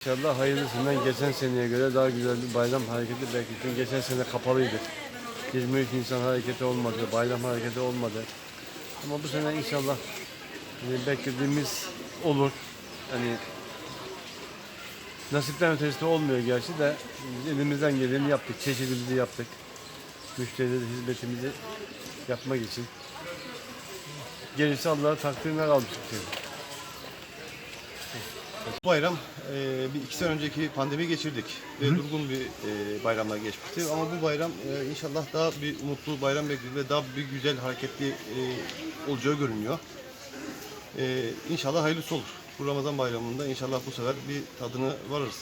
İnşallah hayırlısından geçen seneye göre daha güzel bir bayram hareketi bekliyorum. Geçen sene kapalıydı. 23 Nisan hareketi olmadı, bayram hareketi olmadı. Ama bu sene inşallah e, beklediğimiz olur. Hani nasipten ötesi olmuyor gerçi de elimizden geleni yaptık. Çeşidimizi yaptık. Müşterilere hizmetimizi yapmak için. Gerisi Allah'ın takdirine kalmış. bir şey. Bu bayram e, bir iki sene önceki pandemi geçirdik ve durgun bir e, bayramla geçmişti. Ama bu bayram e, inşallah daha bir umutlu bayram bekliyoruz ve daha bir güzel hareketli e, olacağı görünüyor. E, inşallah hayırlısı olur. Bu Ramazan bayramında inşallah bu sefer bir tadını varırız.